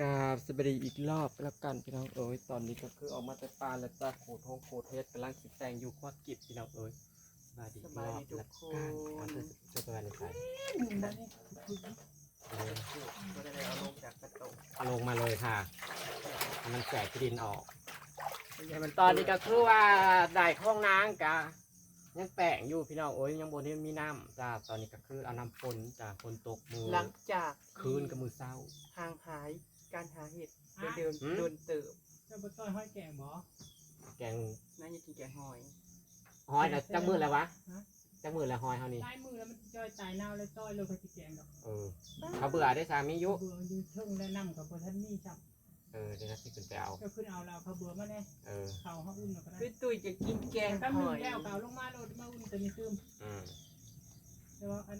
กราบสวัสดีอีกรอบแล้วกันพี่น้องเอ๋ยตอนนี้ก็คือออกมาแต่ปลาแล้วจ้าโขดห้องโขดเทศกำลังสิแตงอยู่ควักกิบพี่น้องเอ๋ยสบายดีอีกรอบแล้วกันเอาเถอะเจะไปวันไหนใส่ก็ได้เอาลงจากกระโตกเอาลงมาเลยค่ะให้มันแจกที่ดินออกให้มันตอนนี้ก็คือว่าได้ห้องน้ำกะยังแปะอยู่พี่น้องเอ๋ยยังบนที่มีน้ำจ้าตอนนี้ก็คือเอาน้ำฝนจ้าฝนตกมือหลังจากคืนกับมือเศร้าห่างหาย การหาเห็ดไปเดิมหืม โดนเติบเจ้าบ่ต้อยห้อยแก่งบ่แกงน่าจะกินแกงหอยหอยนะจักมือแล้ววะฮะ จักมือแล้วหอยเท่านี้ตายมือแล้วมันจ้อยตายเน่าแล้วจ้อยเลยเขาสิแกงดอกเออเขาเบื่อได้สามีอยุเบื่ออยู่เทิงและนำกับบ่ทันมีจับเออเดี๋ยวนะที่ขึ้นไปเอาก็ขึ้นเอาแล้วเขาเบื่อมาแน่เออเขาเฮาอุ่นแล้วก็ได้พี่ตุ้ยจะกินแกงแป๊บหนึงอยแล้วเขาลงมาโลดมาอุ่นแต่มีคืมอืมแต่ว่าอัน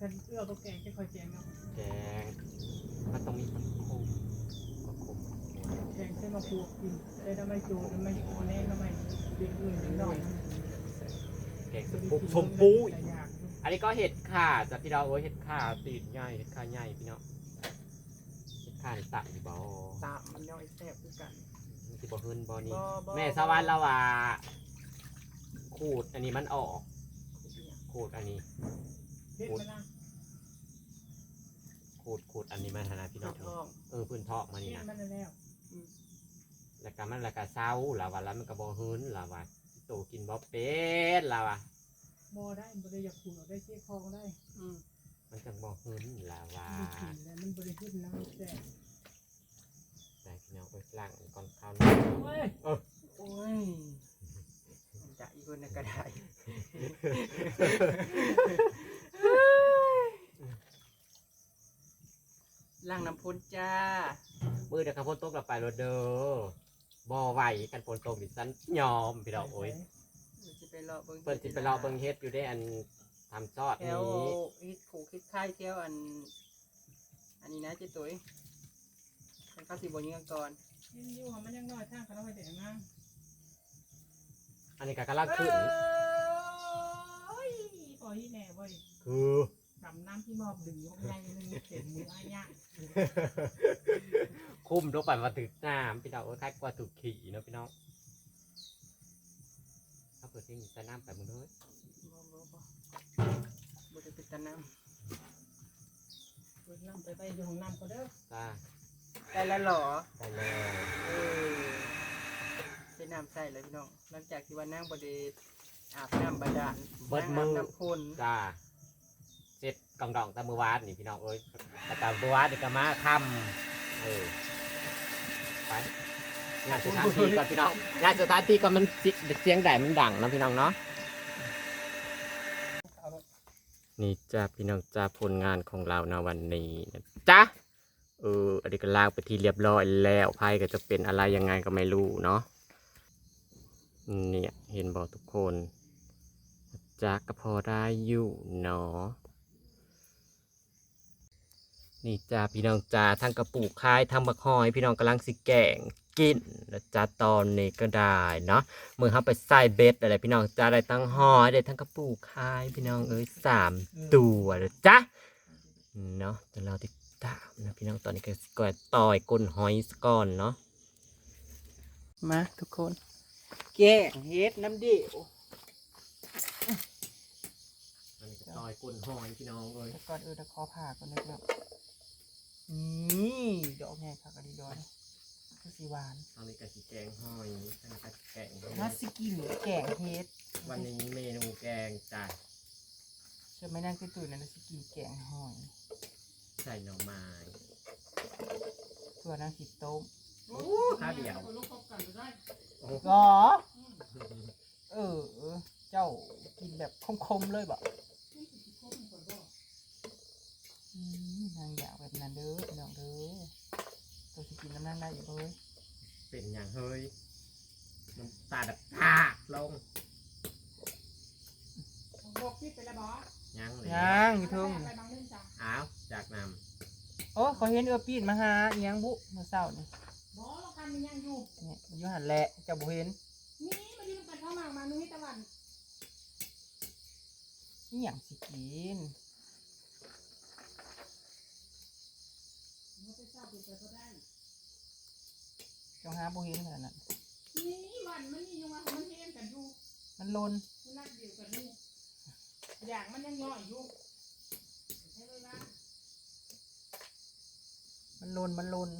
กันเอื้อบ่แกงจะค่อยแกงเนาะแกงมันต้องมีมันคมก็คมแกงใส่มะพร้าวกินได้ทำไมโจทำไมโอแน่ทำไมเด็กอื่นนิดหน่อยแกงสมปูชมพู่อันนี้ก็เห็ดข่าจากพี่เราเอ้ยเห็ดข่าตีนใหญ่เห็ดข่าใหญ่พี่เนาะเห็ดข่าในตับอยู่บ่ตามมันย่อยแซ่บด้วยกันสิบ่เฮินบ่นี่แม่สวรรค์เราว่าขูดอันนี้มันออกขูดอันนี้เฮ็ด ขูดขูดอันนี้มันหนนะพี่น้น้อองงท้องเออพื้นทอกมาเฮ็นี่ดนะมันแล้วแล้วก็มันแล้วก็เศร้าแล้วว่าแล้วมันก็บ่เฮินแล้วว่าโตกินบ่เป็ดแล้วว่าบ่ได้บ่ได้อยากขูดเอาได้เชี่ยคองได้อืมมันจังบ่เฮินแล้วว่ามีกลิ่นแล้วมันบ่ได้ขึ้นน้ำแซ่บแต่พี่น้องเอ้ยล้างก่อนข้าวโอ้ยโอ้ยจะอีกคนนึงก็ได้ล่าง น้ำพุนจ้า มือเดี๋ยวข้าวโพดตกกลับไปรถเด้อบ่ไหวกันฝนตกดิฉันยอมพี่น้องโอ้ยเดี๋ยวจะไปรอเบิ่งเปิดสิไปรอเบิ่งเฮ็ดอยู่ได้อันทำซอดแถนี้วฮิตผูกฮิตค่ายเที่ยวอัน อันนี้นะเจ๊ตุ้ยเป็นข้าวสีบนยิงก่อนกินอยู่ค่ะมันยังน้อยทางเขาไปแต่งงานอันนี้ก็กำลังขึ้นโอ้ยปล่อยที่แน่เว้ยคือดำ น้ำที่มอบดึงยกใหญ่นึงเข็มมืออ้ายะคุ้มลงไปมาถึงน้ำพี่น้องโอ้ยคล้ายกว่าถูกขี่เนาะพี่น้องถ้าเปิดที่มีใส่น้ำไปมึงด้วยบ่บ่บ่บ่ได้เป็นตะน้เปิดน้ำไปไปอยู่ห้องน้ำก็เด้อจ้าำได้แล้วเหรอได้เลยเออเป็นน้ำใส่เลยพี่น้องหลังจากที่ว่านั่งบไดีอาบน้ำบาดาลนั่งอาบน้ำพ่นจ้าเสร็จ กองดองตามมือวาดนี่พี่น้องเอ้ยแต่ตามมือวาดนี่ก็มาค่ำเออไปงานสถานที่ก่อนพี่น้องงานสถานที่ก็มันเสียงใดมันดังนะพี่น้องเนาะนี่จ้าพี่น้องจ้าผลงานของเราในวันนี้นะจ๊ะเอออันนี้ก็ลากไปที่เรียบร้อยแล้วไพ่ก็จะเป็นอะไรยังไงก็ไม่รู้เนาะเนี่ยเห็นบอกทุกคนจ้าก็พอได้อยู่เนาะ นี่จ้าพี่น้องจ้าทั้งกระปุกคายทั้งบักฮอย พี่น้องกำลังสิแกงกินนะจ้าตอนนี้ก็ได้เนาะมือเขาไปใส่เบ็ดอะไรพี่น้องจ้าได้ทั้งหอยได้ทั้งกระปูคายพี่น้องเอ้ยสามตัวนะจ๊ะเนาะเดี๋ยวเราติดตามนะพี่น้องตอนนี้ก็ก่อยต่อยก้นหอยสก่อนเนาะมาทุกคนแก้งเฮ็ดน้ำเดียวอันนี้ก็ต่อยก้นหอยพี่น้องเอ้ยแล้วก่อนเออตะขอผ่าก่อนนะครับ นี่ดอกแง่ค่ะกระดิดอนคือสีหวานอันนี้ก็สีแกงหอยอันนี้ก็แกงหอยน่าสิกินแกงเฮ็ดวันนี้เมนูแกงจ้ะเชื่อไหม่นั่งตื่นตื่นนะน่าสิกินแกงหอยใส่หน่อไม้ตัวนั่งสิต้มโอ้ข้าวเดียวลูกคบกันก็ได้โอ้หรอเออเออ เจ้ากินแบบคมๆเลยบ่อืมนางอยากแบบ นั้นเด้อพี่น้องเด้อตัวสิกินน้ำนั่งได้อยู่เบ้ยเป็นอย่างเฮ้ยน้ำตาดับตาลงบอกพี่ไปแล้วบอสยังเลยยังอยู่เทึงไปบางเรื่องจ้ะอ้าวจากนโอ้เขาเห็นเอือปีนมาหาอีหยังบุเมื่อเช้านี่บอสเราการมันยังอยู่เนี่ยมันอยู่หันแหละเจ้าบ่เห็นนี่มายืนกันเข้ามามานุ้ยตะวันอีหยังสิกิน มันไปเศร้าไปก็ได้เจ้าหาบ่เห็นขนาดนั้นนี่มันมันนี่ยังว่ามันเห็นกันอยู่มันลนมันนักเดียวกันอยู่อย่างมันยังย่อยอยู่ใช่เวลามันลนมันลน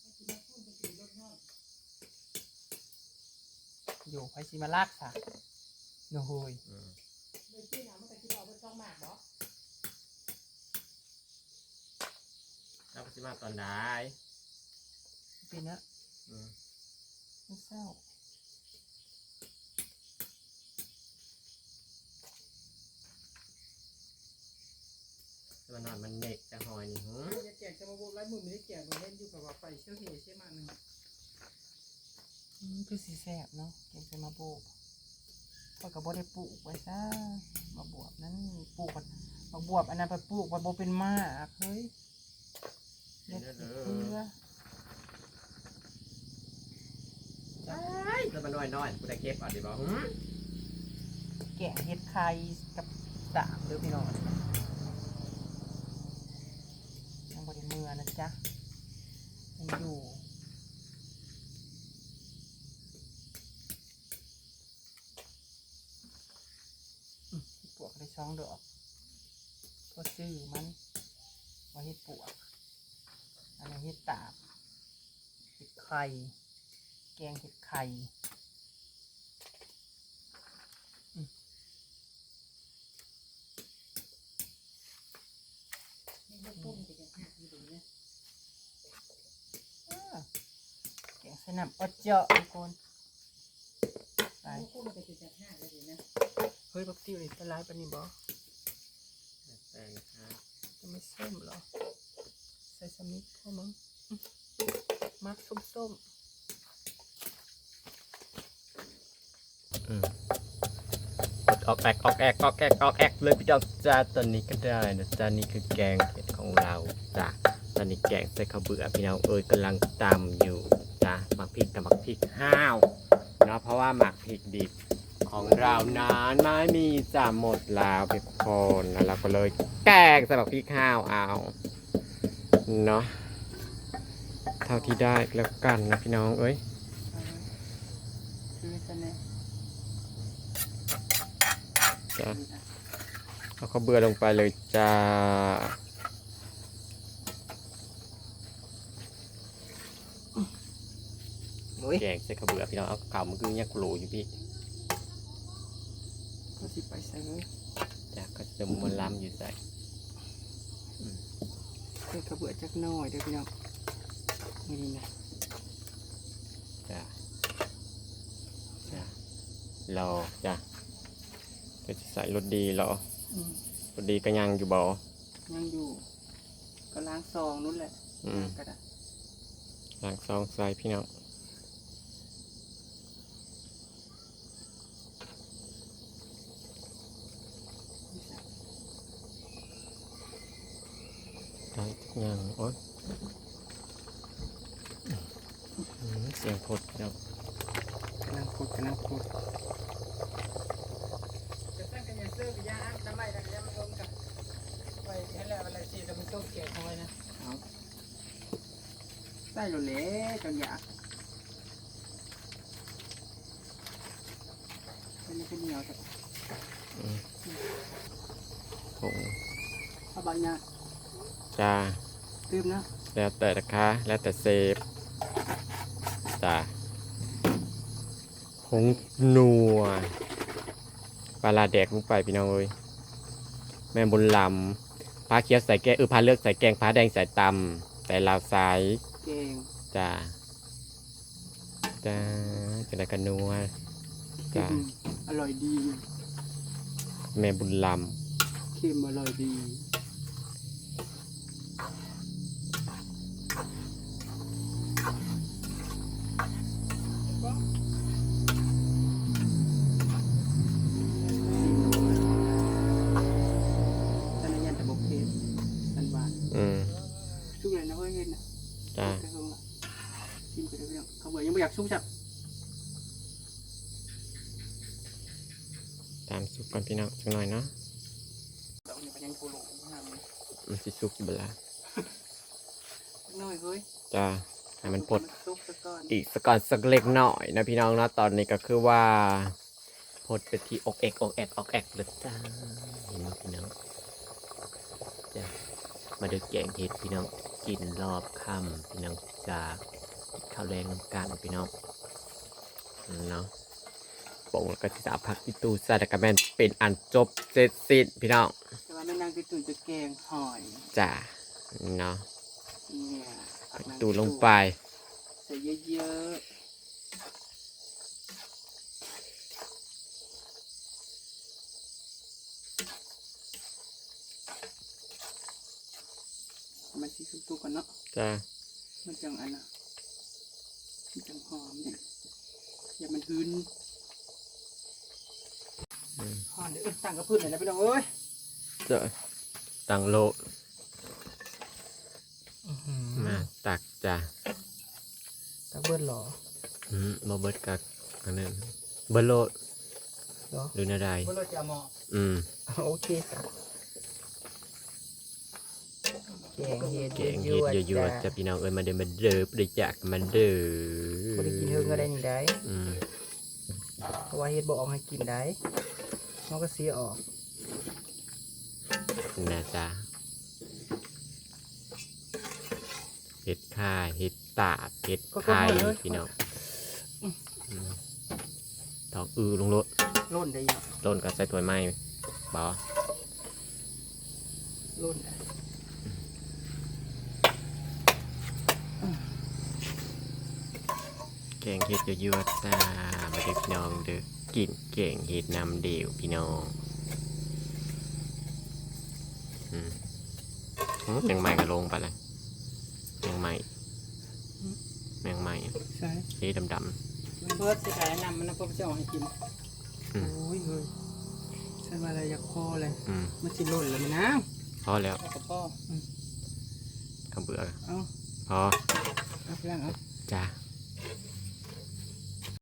ให้กินมาพุ่นไปกินรถน้อยอยู่ไผสิมาลากซะโน้โหยอืมโดยที่น้ำมันก็จะเอาไปต้องหมากบ่ แล้วก็ สิมาตอนได้เป็นนะอืมมันเศร้ามันนอนมันเน็กจะหอยนี่หือจะแกงจะมาบุกไล่มือไม่ได้แกงมันเล่นอยู่กับว่าไฟเชี่ยวเหใช่ไหมนึงอืมคือสีแสบเนาะเก็บใส่มาโบกพอยกับบ่ได้ปลูกไว้ซะมาบวบนั้นปลูกบัดมาบวบอันนั้นไปปลูกบัดบ่เป็นมากเฮ้ย เด็ดเพื่อใช่แล้วมันน้อยน้อยกูได้เก็บเอะดิบอหืมแกงเห็ดไข่กับสามเด้อพี่น้องยังบ่ได้เมือนะจ๊ะยังอยู่ปวกได้ช่องดอกก็ซื้อมันว่าเห็ดปวก นนี้เห็ดตาบเห็ดไข่ แกงเห็ดไข่ยังบ่พุ่นไปจะหักอยู่ดีนะอ่าแกงใส่น้ำอดเจาะทุกคนไปบ่พุ่นไปจะหักเลยดีนะเฮ้ยบักติวนี่จะร้ายปานนี้บ่แต่นะคะจะไม่ส้มเหรอใสมิกพอมั้งมักส้มส้มอืมกดออกแอกออกแอกออกแอกออกแอกเลยพี่น้องจ้าตอนนี้ก็ได้นะจ้านี่คือแกงเห็ดของเราจ้าตอนนี้แกงใส่ข้าวเบื่อพี่น้องเอ้ยกำลังตำอยู่จ้าหมักพริกกับหมักพริกห้าวเนาะเพราะว่าหมักพริกดิบของเรานั้นไม่มีจะหมดแล้วทุกคนแล้วเราก็เลยแกงใส่หมักพริกห้าวเอา เนาะเท่าที่ได้แล้วกันนะพี่น้องเอ้ยคือจะเนี่ยจ้าเอาข้าวเบื่อลงไปเลยจ้าโอ้ยแกงใส่ข้าวเบื่อพี่น้องเอาข้าวมันคือเนี่ยกรูอยู่พี่ก็สิไปใส่เลยจ้าก็จะมันล้ำอยู่ใส่ใส่กระเบือจักหน้อยเด้อพี่น้องนี่นะจ้าจ้ารอจ้าก็จะใส่รสดีเหรออืมรสดีก็ยังอยู่บ่ยังอยู่ก็ล้างซองนู้นแหละอืมก็ได้ หลังซองใส่พี่น้องได้ทุกอ ย่างโอ๊ยอืมเสียงพดพี่น้องกำลังพูดกำลังพูดจะตั้งกันอย่างเสื้อกับยาอัดน้ำไม่ดังยามันรวมกันไว้ให้แล้วเวลาสีจะมันต้มแกงเอาไว้นะเอาใส่โรเล่จังอยากเป็นนี่เป็นเหนียวแต่อืมผงเอาใบหน้า จ้าตืมนะแล้วแต่นะคะแล้วแต่เซฟจ้าผงนัวปลาร้าแดกลงไปพี่น้องเอ้ยแม่บุญลำปลาเคี้ยวใส่แกงเออปลาเลือกใส่แกงปลาแดงใส่ตำแต่ลาวซ้ายเก่งจ้าจ้าจะได้กันนัวจ้าอืมอร่อยดี แม่บุญลเค็มอร่อยดี อยๆเขาบอกยังไม่อยากชุกจับตามสุกก่อนพี่น้องสักหน่อยเนาะดอกนี้ก็ยังโคโลงข้างหน้ามันมันสิสุกอยู่เบดละน้อยเฮ้ยจ้าให้มันปดซุกซะก่อนอีกสักก่อนสักเล็กหน่อยนะพี่น้องเนาะตอนนี้ก็คือว่าพดไปที่อกเอกอกแอกอกแอกเลยจ้าเห็นไหมพี่น้องจะมาดูแกงเห็ดพี่น้องกินรอบค่ำพี่น้องจะ ข้าวแรงน้ำกันพี่น้องเนาะปงแล้วก็จะเอาผักอีตูใส่แล้วก็แม่นเป็นอันจบเสร็จสิ้นพี่น้องแต่ว่าแม่นางติตุ่นจะแกงหอยจ้าเนาะเนี่ยผัผักกนางตูลงไปใส่เยอะๆมันสิสุกๆก่อนเนาะจ้ามันจังอันน่ะ มันจังหอมเนี่ยอย่ามันหืนอืมหอมเดี๋ยวเอ้ยตั้งกระพื้นหน่อยนะพี่น้องเอ้ยเจ้าตังโลมาตักจ้าตะเบิ้ลหรออืมบอเบิร์ดกักอันนั้นเบิร์ดโลดเหรอหรือนาใดเบิ้ลเราจะเอาหมออืม โอเคค่ะ แกงเห็ดแกงเห็ดเยอะๆจะพี่น้องเอ้ยมาเดินมาเดิบได้จากมาเด้อบ่ได้กินเฮิงก็ได้นี่ได้อืมเพราะว่าเห็ดบอกออกให้กินได้มันก็เสียออกนะจ๊ะเห็ดข่าเห็ดตาบเห็ดไข่พี่น้องอืมดอกอือลงรถร่นได้ยังต้นก็ใส่ถ้วยไม้บ่ร่นได้ แกงเห็ดเยอะๆจ้ามาเด้อพี่น้องเด้อกินแกงเห็ดนำเดียวพี่น้องอืมหืมแมงไม้ก็ลงไปเลยแมงไม้แมงไม้ใช่เละดำมันเบิดสิขายนำมันนะเพื่อจะเอาให้กินอืมโอ้ยเฮ้ยฉันว่าอะไรอยากพอเลยๆอืมมันสิร่นแล้วมันนะพอแล้วเอากับพ่ออืมคำเบื่อเอาพอเอาไปล้างเอาจ้า